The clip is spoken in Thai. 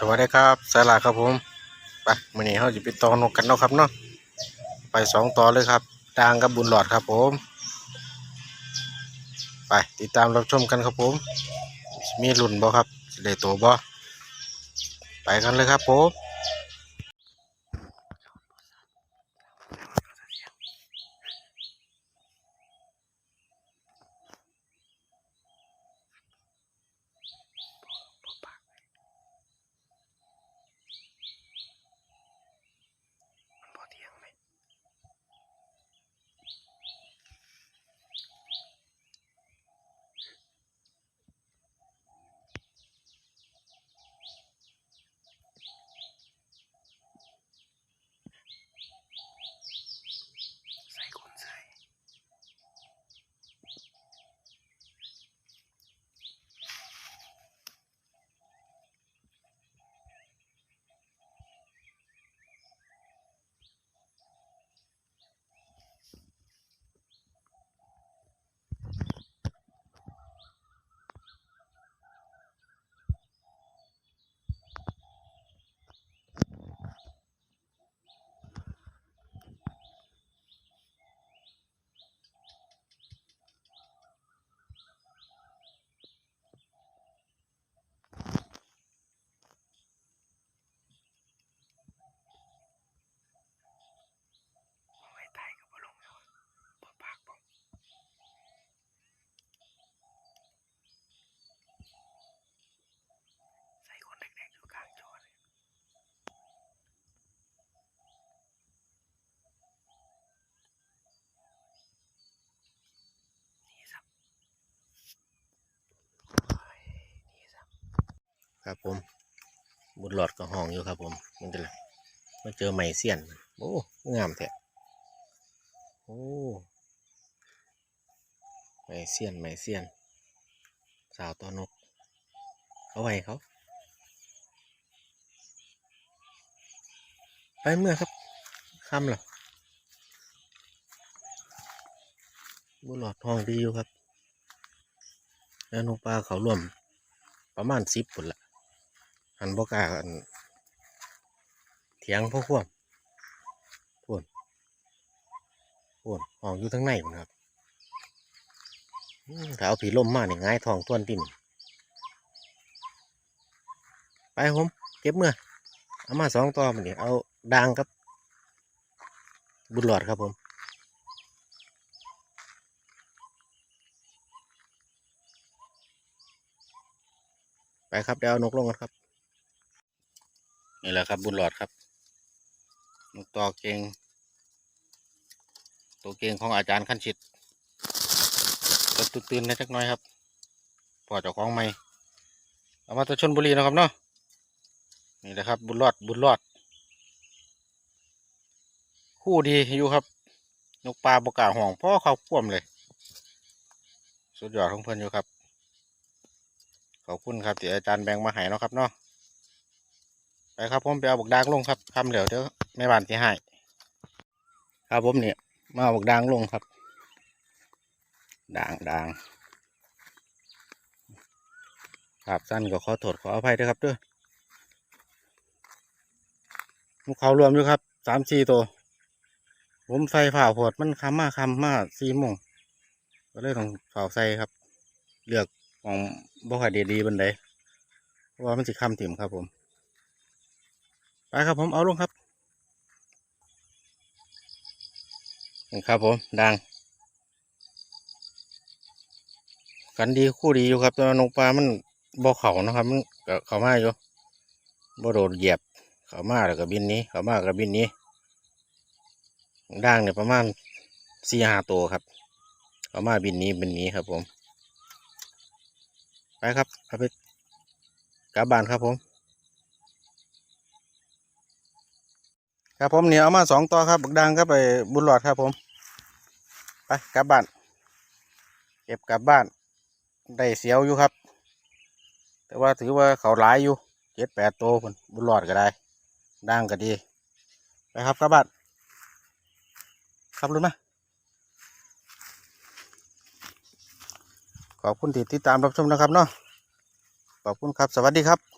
สวัสดีครับสายลาครับผมไปมื่อนี้เขาจะไปตอนกกันเนาะครับเนาะไปสองต่อเลยครับดางกับบุญหลอดครับผม ไปติดตามรับชมกันครับผม มีหลุนบ่ครับเดตัวบ่ไปกันเลยครับผม พอเที่ยงไหม ใส่คนใส่ไว้ไทยกับบลงแล้วบ่ปากบ่ใส่คนแดกๆอยู่กลางจอเลยนี่สับโอ้ยนี่สับ ครับผม บุญหลอดก็ห้องอยู่ครับผมมันจะไรมาเจอไม้เสียน โอ้งามแท้โอ้ไม้เสียนไม้เสียน สาวตัวนก เขาไว้เขา ไปเมื่อครับค่ำแล้วบุหลอดห้องดีอยู่ครับ แล้วนกปลาเขาร่วม ประมาณสิบผลละ หันบกาอันเถียงพ่อควบพูนพูนห้องอยู่ทั้งในพุ่นครับถ้าเอาผีล่มมาเนี่ยง่ายทองทวนติ่นไปผมเก็บเมื่อเอามาสองตัวมันนี่เอาดางกับ บุญหลอดครับผมไปครับเดี๋ยวเอานกลงกันครับ นี่แหละครับบุญหลอดครับนกต่อเก่งตัวเก่งของอาจารย์ขั้นชิดตัวตื่นๆในจักน้อยครับพอเจ้าของใหม่เอามาตัวชนบุรีนะครับเนาะนี่แหละครับ บุญรอดบุญรอด คู่ดีอยู่ครับ นกปลาบกาห่วงพ่อเขาพ่วมเลย สุดยอดของเพื่อนอยู่ครับ ขอบคุณครับที่อาจารย์แบ่งมาให้เนาะครับเนาะ ไปครับผมไปเอาบักดางลงครับคำเหลียวเดี๋ยวแม่บ้านที่ให้ครับผมเนี่ยมาเอาบักดางลงครับด่างด่างครับสั้นก็ขอโทษขออภัยด้วยครับเด้วยลูกเขารวมอยู่ครับสามสี่ตัวผมใส่ฝ่าโพดมันคำมาคำมาสี่โมงก็เลยต้องฝ่าใส่ครับ เลือกของบ่ค่อยดีดีบันไดเพราะว่ามันสิคำถิ่มครับผม ไปครับผมเอาลงครับนี่ครับผมดัง กันดีคู่ดีอยู่ครับตัวนกปลามันบ่เข่านะครับ มันเขามาอยู่บ่โดดเหยียบเขามาแล้วก็บินนี้เขามาแล้วก็บินนี้ด่างเนี่ยประมาณสี่ห้าตัวครับเขามาบินนี้บินนี้ครับผม ไปครับเอาไปกลับบ้านครับผม ครับผมเนี่ยเอามาสองตัวครับบักดังก็ไปบุญหลอดครับผมไปกลับบ้านเก็บกลับบ้านได้เสียวอยู่ครับ แต่ว่าถือว่าเขาหลายอยู่เจ็ดแปดตัวคนบุญหลอดก็ได้ดังก็ดีไปครับกลับบ้านขับรถมขอบคุณที่ติดตามรับชมนะครับเนาะขอบคุณครับ สวัสดีครับ